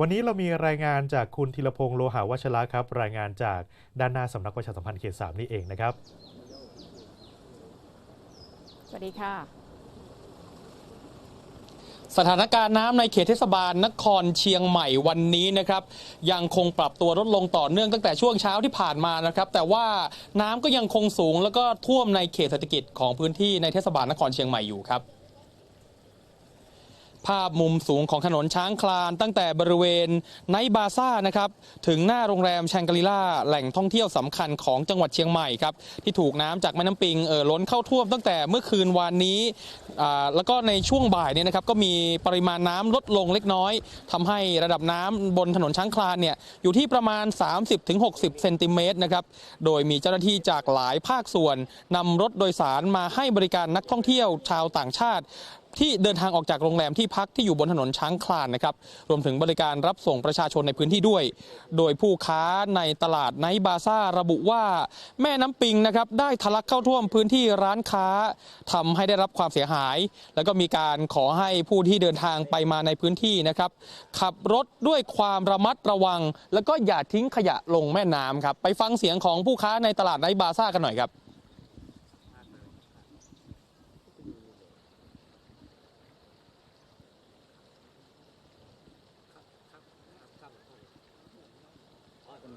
วันนี้เรามีรายงานจากคุณธีรพงษ์โลหาวัชระครับ รายงานจากด้านหน้าสำนักประชาสัมพันธ์เขตสามนี่เองนะครับ สวัสดีค่ะ สถานการณ์น้ำในเขตเทศบาลนครเชียงใหม่วันนี้นะครับ ยังคงปรับตัวลดลงต่อเนื่องตั้งแต่ช่วงเช้าที่ผ่านมานะครับ แต่ว่าน้ำก็ยังคงสูงแล้วก็ท่วมในเขตเศรษฐกิจของพื้นที่ในเทศบาลนครเชียงใหม่อยู่ครับ ภาพมุมสูงของถนนช้างคลาน ตั้งแต่บริเวณไนบาซ่านะครับถึงหน้าโรงแรมแชงกรีล่าแหล่งท่องเที่ยวสำคัญของจังหวัดเชียงใหม่ครับที่ถูกน้ำจากแม่น้ำปิงเอ่อล้นเข้าท่วมตั้งแต่เมื่อคืนวานนี้อ่าแล้วก็ในช่วงบ่ายเนี่ยนะครับก็มีปริมาณน้ำลดลงเล็กน้อยทำให้ระดับน้ำบนถนนช้างคลานเนี่ยอยู่ที่ประมาณ 30-60 เซนติเมตรนะครับโดยมีเจ้าหน้าที่จากหลายภาคส่วนนำรถโดยสารมาให้บริการนักท่องเที่ยวชาวต่างชาติ ที่เดินทางออกจากโรงแรมที่พักที่อยู่บนถนนช้างคลานนะครับรวมถึงบริการรับส่งประชาชนในพื้นที่ด้วย โดยผู้ค้าในตลาดไนบาซ่าระบุว่า แม่น้ำปิงนะครับได้ทะลักเข้าท่วมพื้นที่ร้านค้าทำให้ได้รับความเสียหาย แล้วก็มีการขอให้ผู้ที่เดินทางไปมาในพื้นที่นะครับขับรถด้วยความระมัดระวัง แล้วก็อย่าทิ้งขยะลงแม่น้ำครับไปฟังเสียงของผู้ค้าในตลาดไนบาซ่ากันหน่อยครับ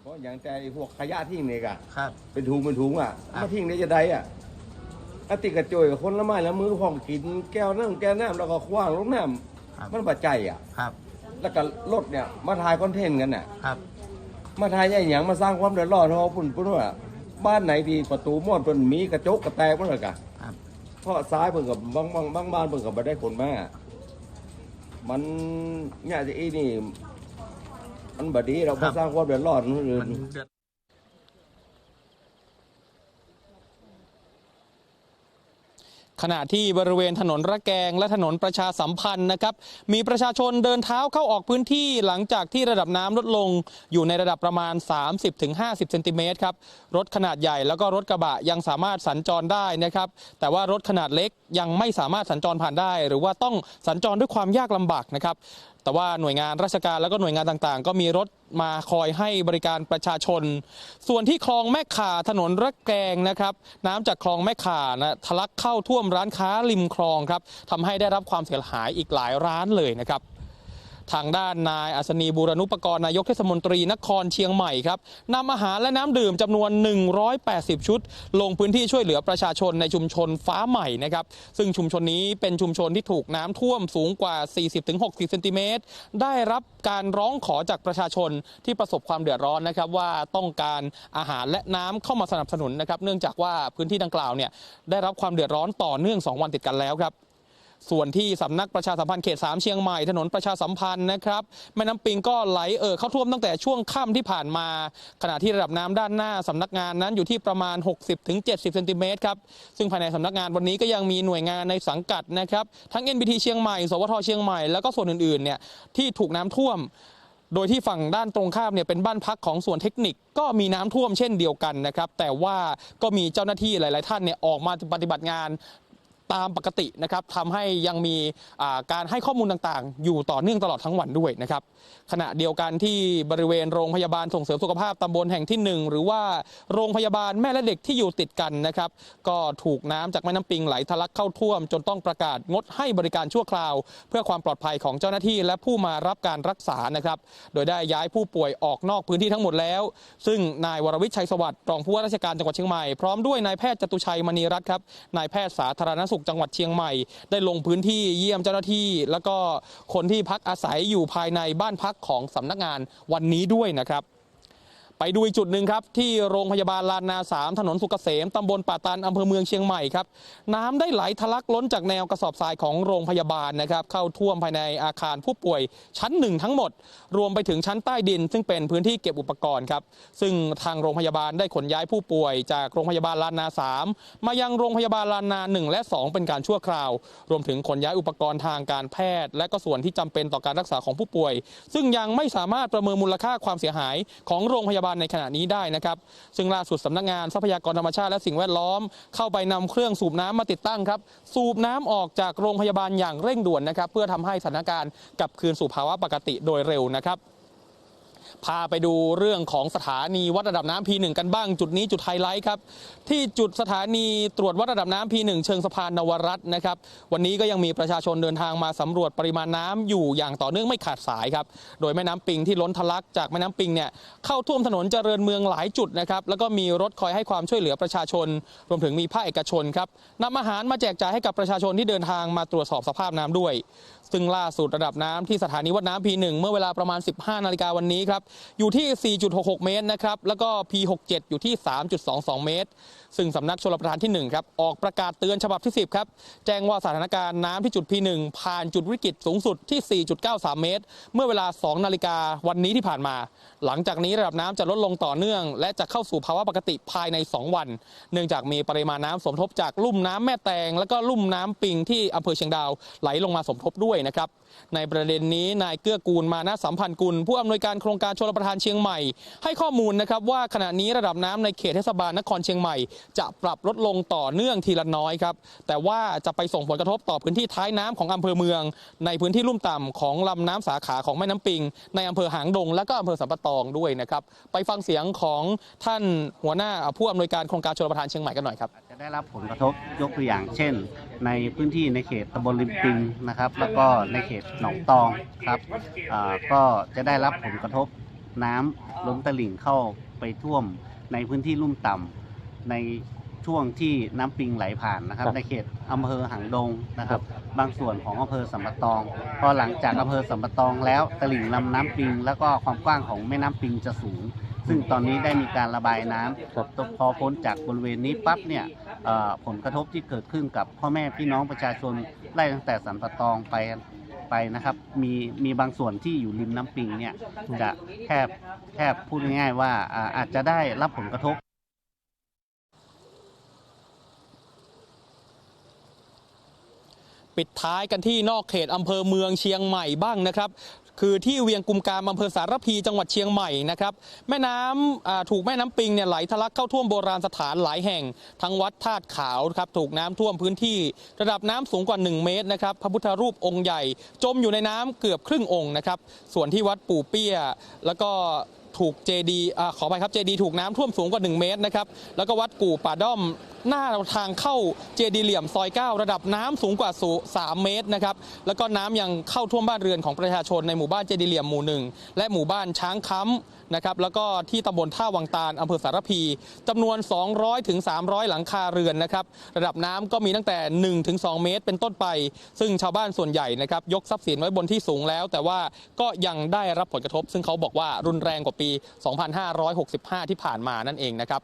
เพราะอย่างแต่ไอ้พวกขยะทิ้งเนี่ยกะครับ เป็นถุงเป็นถุงอะครับมาทิ้งในจะได้อะอาติกระจุยกับคนละไม้ละมือห้องกินแก้วน้ำแก้วน้ำแล้วก็คว้างลงน้ครับำมันบาดใจอะครับ แล้วก็รถเนี่ยมาถ่ายคอนเทนต์กันน่ะครับ มาถ่ายอย่างหยังมาสร้างความเดือดร้อนเพราะปุ่นปุ่นว่าบ้านไหนที่ประตูม้วนเพิ่นมีกระจกกระแตกมันเลยกะครับเพราะซ้ายเพิ่นกับบางบางบางบ้านเพิ่นกับบ่ได้คนมามันเนี่ยจะอีนี่ มันบดีเราครัมาบสร้างความเดือดร้อนคนอื่มัน นเดือด ขณะที่บริเวณถนนระแกงและถนนประชาสัมพันธ์นะครับ มีประชาชนเดินเท้าเข้าออกพื้นที่หลังจากที่ระดับน้ำลดลงอยู่ในระดับประมาณ 30-50เซนติเมตรครับ รถขนาดใหญ่แล้วก็รถกระบะยังสามารถสัญจรได้นะครับ แต่ว่ารถขนาดเล็กยังไม่สามารถสัญจรผ่านได้ หรือว่าต้องสัญจรด้วยความยากลำบากนะครับแต่ว่าหน่วยงานราชการแล้วก็หน่วยงานต่างๆ ก็มีรถ มาคอยให้บริการประชาชน ส่วนที่คลองแม่ข่าถนนระแกงนะครับ น้ำจากคลองแม่ข่านะทะลักเข้าท่วมร้านค้าริมคลองครับทำให้ได้รับความเสียหายอีกหลายร้านเลยนะครับ ทางด้านนายอัศนีบูรณุปกรณ์นายกเทศมนตรีนครเชียงใหม่ครับนำอาหารและน้ำดื่มจำนวน 180 ชุด ลงพื้นที่ช่วยเหลือประชาชนในชุมชนฟ้าใหม่นะครับซึ่งชุมชนนี้เป็นชุมชนที่ถูกน้ำท่วมสูงกว่า 40-60เซนติเมตรได้รับการร้องขอจากประชาชนที่ประสบความเดือดร้อนนะครับว่าต้องการอาหารและน้ำเข้ามาสนับสนุนนะครับเนื่องจากว่าพื้นที่ดังกล่าวเนี่ยได้รับความเดือดร้อนต่อเนื่อง 2 วันติดกันแล้วครับ ส่วนที่สำนักประชาสัมพันธ์เขต 3 เชียงใหม่ถนนประชาสัมพันธ์นะครับแม่น้ำปิงก็ไหลเอ่อเข้าท่วมตั้งแต่ช่วงค่ำที่ผ่านมา ขณะที่ระดับน้ำด้านหน้าสำนักงานนั้นอยู่ที่ประมาณ 60-70เซนติเมตรครับซึ่งภายในสำนักงานวันนี้ก็ยังมีหน่วยงานในสังกัดนะครับทั้ง NBT เชียงใหม่ สวทเชียงใหม่แล้วก็ส่วนอื่นๆเนี่ยที่ถูกน้ำท่วมโดยที่ฝั่งด้านตรงข้ามเนี่ยเป็นบ้านพักของส่วนเทคนิคก็มีน้ำท่วมเช่นเดียวกันนะครับ แต่ว่าก็มีเจ้าหน้าที่หลาย ๆ ท่านเนี่ยออกมาปฏิบัติงาน ตามปกตินะครับทำให้ยังมีการให้ข้อมูลต่างๆ อยู่ต่อเนื่องตลอดทั้งวันด้วยนะครับขณะเดียวกันที่บริเวณโรงพยาบาลส่งเสริมสุขภาพตำบลแห่งที่ 1 หรือว่าโรงพยาบาลแม่และเด็กที่อยู่ติดกันนะครับก็ถูกน้ำจากแม่น้ำปิงไหลทะลักเข้าท่วม จนต้องประกาศงดให้บริการชั่วคราว เพื่อความปลอดภัยของเจ้าหน้าที่ และผู้มารับการรักษานะครับโดยได้ย้ายผู้ป่วยออกนอกพื้นที่ทั้งหมดแล้ว ซึ่งนายวรวิชัยสวัสดิ์รองผู้ว่าราชการจังหวัดเชียงใหม่พร้อมด้วยนายแพทย์จตุชัยมณีรัตน์ครับนายแพทย์สาธารณสุขจังหวัดเชียงใหม่ ได้ลงพื้นที่เยี่ยมเจ้าหน้าที่ แล้วก็คนที่พักอาศัยอยู่ภายในบ้านพักของสำนักงานวันนี้ด้วยนะครับ ไปดูอีกจุดหนึ่งครับที่โรงพยาบาลลานนาสามถนนสุกเกษมตำบลป่าตันอำเภอเมืองเชียงใหม่ครับน้ำได้ไหลทะลักล้นจากแนวกระสอบทรายของโรงพยาบาลนะครับเข้าท่วมภายในอาคารผู้ป่วยชั้นหนึ่งทั้งหมด รวมไปถึงชั้นใต้ดิน ซึ่งเป็นพื้นที่เก็บอุปกรณ์ครับซึ่งทางโรงพยาบาลได้ขนย้ายผู้ป่วย จากโรงพยาบาลลานนาสามมายังโรงพยาบาลลานนาหนึ่งและสองเป็นการชั่วคราว รวมถึงขนย้ายอุปกรณ์ทางการแพทย์ และก็ส่วนที่จำเป็นต่อการรักษาของผู้ป่วย ซึ่งยังไม่สามารถประเมินมูลค่าความเสียหายของโรงพยาบาลันในขณะนี้ได้นะครับ ซึ่งล่าสุดสำนักงานทรัพยากรธรรมชาติและสิ่งแวดล้อม เข้าไปนำเครื่องสูบน้ำมาติดตั้งครับ สูบน้ำออกจากโรงพยาบาลอย่างเร่งด่วนนะครับ เพื่อทำให้สถานการณ์กลับคืนสู่ภาวะปกติโดยเร็วนะครับ พาไปดูเรื่องของสถานีวัดระดับน้ำ P1 กันบ้าง จุดนี้จุดไฮไลท์ครับ ที่จุดสถานีตรวจวัดระดับน้ำ P1 เชิงสะพานนวรัตน์นะครับ วันนี้ก็ยังมีประชาชนเดินทางมาสำรวจปริมาณน้ำอยู่อย่างต่อเนื่องไม่ขาดสายครับ โดยแม่น้ำปิงที่ล้นทะลักจากแม่น้ำปิงเนี่ยเข้าท่วมถนนเจริญเมืองหลายจุดนะครับ แล้วก็มีรถคอยให้ความช่วยเหลือประชาชน รวมถึงมีภาคเอกชนครับนำอาหารมาแจกจ่ายให้กับประชาชนที่เดินทางมาตรวจสอบสภาพน้ำด้วย ซึ่งล่าสุดระดับน้ำที่สถานีวัดน้ำ P1 เมื่อเวลาประมาณ 15 นาฬิกาวันนี้ครับ อยู่ที่ 4.66 เมตรนะครับ แล้วก็ P67 อยู่ที่ 3.22 เมตร ซึ่งสำนักชลประทานที่1ครับ ออกประกาศเตือนฉบับที่ 10 ครับ แจ้งว่าสถานการณ์น้ำที่จุด P1 ผ่านจุดวิกฤตสูงสุดที่ 4.93 เมตร เมื่อเวลา 2 นาฬิกาวันนี้ที่ผ่านมา หลังจากนี้ระดับน้ำจะลดลงต่อเนื่อง และจะเข้าสู่ภาวะปกติภายใน 2 วัน เนื่องจากมีปริมาณน้ำสมทบจากลุ่มน้ำแม่แตง และก็ลุ่มน้ำปิงที่อำเภอเชียงดาวไหลลงมาสมทบด้วยนะครับ ในประเด็นนี้นายเกื้อกูลมานะสัมพันธ์กุล ผู้อำนวยการโครงการชลประทานเชียงใหม่ ให้ข้อมูลนะครับว่าขณะนี้ระดับน้ำในเขตเทศบาลนครเชียงใหม่ จะปรับลดลงต่อเนื่องทีละน้อยครับแต่ว่าจะไปส่งผลกระทบต่อพื้นที่ท้ายน้ำของอำเภอเมือง ในพื้นที่ลุ่มต่ำของลำน้ำสาขาของแม่น้ำปิง ในอำเภอหางดง และก็อำเภอสัมปะตองด้วยนะครับไปฟังเสียงของท่านหัวหน้าผู้อำนวยการโครงการชลประทานเชียงใหม่กันหน่อยครับจะได้รับผลกระทบยกตัวอย่างเช่น ในพื้นที่ในเขตตำบลริมปิงนะครับ แล้วก็ในเขตหนองตองครับอ่าก็จะได้รับผลกระทบน้ำล้นตลิ่งเข้าไปท่วมในพื้นที่ลุ่มต่ำในช่วงที่น้ำปิงไหลผ่านนะครับครับในเขตอำเภอหางดงนะครับ บางส่วนของอำเภอสัมปะตอง พอหลังจากอำเภอสัมปะตองแล้วตลิ่งลำน้ำปิง แล้วก็ความกว้างของแม่น้ำปิงจะสูงซึ่งตอนนี้ได้มีการระบายน้ำพอพ้นจากบริเวณนี้ปั๊บเนี่ยเอ่อผลกระทบที่เกิดขึ้นกับพ่อแม่พี่น้องประชาชนไล่ตั้งแต่สันปะตองไปไปนะครับมีมีบางส่วนที่อยู่ริมน้ำปิงเนี่ยจะแทบแทบพูดง่ายๆว่าอ่าอาจจะได้รับผลกระทบ ปิดท้ายกันที่นอกเขตอำเภอเมืองเชียงใหม่บ้างนะครับคือที่เวียงกุมกามอำเภอสารพีจังหวัดเชียงใหม่นะครับแม่น้ำถูกแม่น้ำปิงเนี่ยไหลทะลักเข้าท่วมโบราณสถานหลายแห่ง ทั้งวัดธาตุขาวครับถูกน้ำท่วมพื้นที่ ระดับน้ำสูงกว่า 1 เมตรนะครับพระพุทธรูปองค์ใหญ่ จมอยู่ในน้ำเกือบครึ่งองค์นะครับส่วนที่วัดปู่เปี้ย แล้วก็ถูกเจดีขอไปครับเจดีถูกน้ำท่วมสูงกว่า 1 เมตรนะครับแล้วก็วัดกู่ป่าด้อม หน้าทางเข้าเจดีเหลี่ยมซอย 9 ระดับน้ำสูงกว่าสู3เมตรนะครับแล้วก็น้ำยังเข้าท่วมบ้านเรือนของประชาชนในหมู่บ้านเจดีเหลี่ยมหมู่หนึ่งและหมู่บ้านช้างค้ำนะครับแล้วก็ที่ตำบลท่าวังตาลอำเภอสารพีจำนวน 200ถึง300 หลังคาเรือนนะครับระดับน้ำก็มีตั้งแต่1ถึง2เมตร เป็นต้นไป ซึ่งชาวบ้านส่วนใหญ่นะครับยกทรัพย์สินไว้บนที่สูงแล้ว แต่ว่าก็ยังได้รับผลกระทบ ซึ่งเขาบอกว่ารุนแรงกว่าปี 2565 ที่ผ่านมานั่นเองนะครับ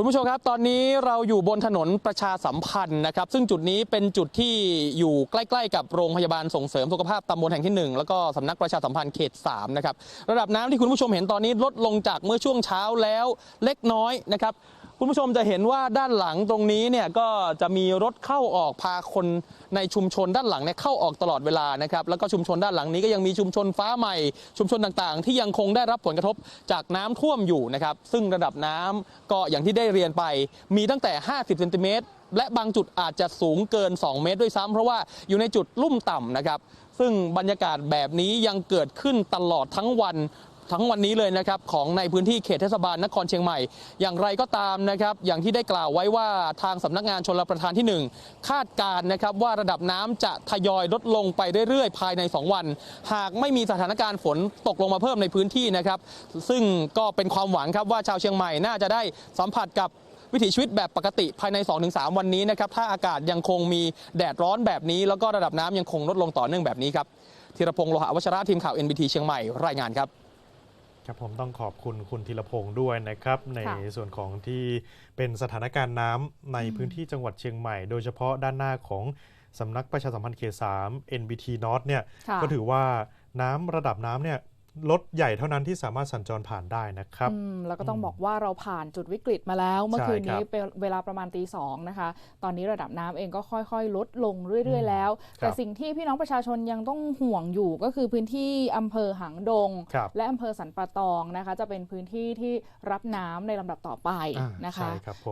คุณผู้ชมครับ ตอนนี้เราอยู่บนถนนประชาสัมพันธ์นะครับ ซึ่งจุดนี้เป็นจุดที่อยู่ใกล้ ๆ กับโรงพยาบาลส่งเสริมสุขภาพตำบลแห่งที่ 1 แล้วก็สำนักประชาสัมพันธ์เขต3นะครับระดับน้ำที่คุณผู้ชมเห็นตอนนี้ลดลงจากเมื่อช่วงเช้าแล้วเล็กน้อยนะครับ คุณผู้ชมจะเห็นว่าด้านหลังตรงนี้เนี่ยก็จะมีรถเข้าออกพาคนในชุมชนด้านหลังเนี่ยเข้าออกตลอดเวลานะครับแล้วก็ชุมชนด้านหลังนี้ก็ยังมีชุมชนฟ้าใหม่ ชุมชนต่างๆ ที่ยังคงได้รับผลกระทบจากน้ำท่วมอยู่นะครับซึ่งระดับน้ำก็อย่างที่ได้เรียนไป มีตั้งแต่ 50เซนติเมตรและบางจุดอาจจะสูงเกิน 2 เมตรด้วยซ้ำเพราะว่าอยู่ในจุดลุ่มต่ำนะครับซึ่งบรรยากาศแบบนี้ยังเกิดขึ้นตลอดทั้งวัน ทั้งวันนี้เลยนะครับของในพื้นที่เขตเทศบาลนครเชียงใหม่ อย่างไรก็ตามนะครับอย่างที่ได้กล่าวไว้ว่าทางสำนักงานชลประทานที่ 1 คาดการณ์นะครับว่าระดับน้ำจะทยอยลดลงไปเรื่อยๆ ภายใน 2 วัน หากไม่มีสถานการณ์ฝนตกลงมาเพิ่มในพื้นที่นะครับซึ่งก็เป็นความหวังครับว่าชาวเชียงใหม่น่าจะได้สัมผัสกับวิถีชีวิตแบบปกติภายใน 2-3 วันนี้นะครับถ้าอากาศยังคงมีแดดร้อนแบบนี้ แล้วก็ระดับน้ำยังคงลดลงต่อเนื่องแบบนี้ครับธีรพงศ์โลหะวัชระทีมข่าว NBT เชียงใหม่รายงานครับ ครับผมต้องขอบคุณคุณธีรพงศ์ด้วยนะครับ ในค่ะส่วนของที่เป็นสถานการณ์น้ำในพื้นที่จังหวัดเชียงใหม่ โดยเฉพาะด้านหน้าของสำนักประชาสัมพันธ์เขต3 NBT North เนี่ยค่ะก็ถือว่าน้ำระดับน้ำเนี่ย รถใหญ่เท่านั้นที่สามารถสัญจรผ่านได้นะครับอืมแล้วก็ต้องอืมบอกว่าเราผ่านจุดวิกฤตมาแล้ว เมื่อใช่คืนนี้ครับเป็นเวลาประมาณตีสองนะคะ ตอนนี้ระดับน้ำเองก็ค่อยๆ ลดลงเรื่อยอืมๆแล้วครับแต่สิ่งที่พี่น้องประชาชนยังต้องห่วงอยู่ก็คือพื้นที่อำเภอหางดงครับและอำเภอสันปะตองนะคะ จะเป็นพื้นที่ที่รับน้ำในลำดับต่อไปอ่านะคะใช่ครับผม